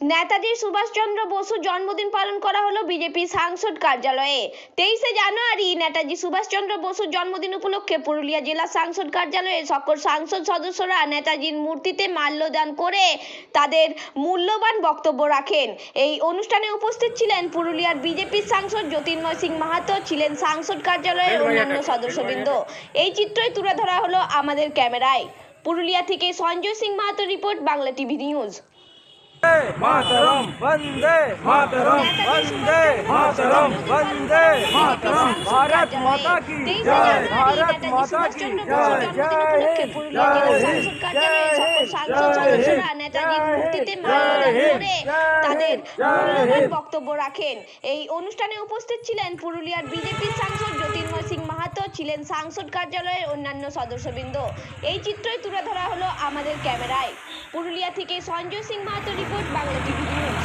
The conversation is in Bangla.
নেতাজি সুভাষচন্দ্র বসুর জন্মদিন পালন করা হলো বিজেপি সাংসদ কার্যালয়ে। তেইশে জানুয়ারি নেতাজি সুভাষচন্দ্র বসুর জন্মদিন উপলক্ষে পুরুলিয়া জেলা সাংসদ কার্যালয়ে সকল সাংসদ সদস্যরা নেতাজির মূর্তিতে মাল্যদান করে তাদের মূল্যবান বক্তব্য রাখেন। এই অনুষ্ঠানে উপস্থিত ছিলেন পুরুলিয়ার বিজেপির সাংসদ জ্যোতির্ময় সিং মাহাতো ছিলেন সাংসদ কার্যালয়ের অন্যান্য সদস্যবৃন্দ। এই চিত্রই তুলে ধরা হলো আমাদের ক্যামেরায়। পুরুলিয়া থেকে Sanjay Singh Mahato report Bangla TV news. मातरम वंदे मातरम वंदे मातरम वंदे मातरम भारत माता की जय भारत माता की जय जय हिंद जय हिंद নেতাজির মূর্তিতে মাল্যদান করে তাদের মূল্যবান বক্তব্য রাখেন এই অনুষ্ঠানে উপস্থিত ছিলেন পুরুলিয়ার বিজেপির সাংসদ জ্যোতির্ময় সিং মাহাতো ছিলেন সাংসদ কার্যালয়ের অন্যান্য সদস্যবৃন্দ। এই চিত্রই তুলে ধরা হলো আমাদের ক্যামেরায়। পুরুলিয়া থেকে Sanjay Singh Mahato report, Bangla TV news.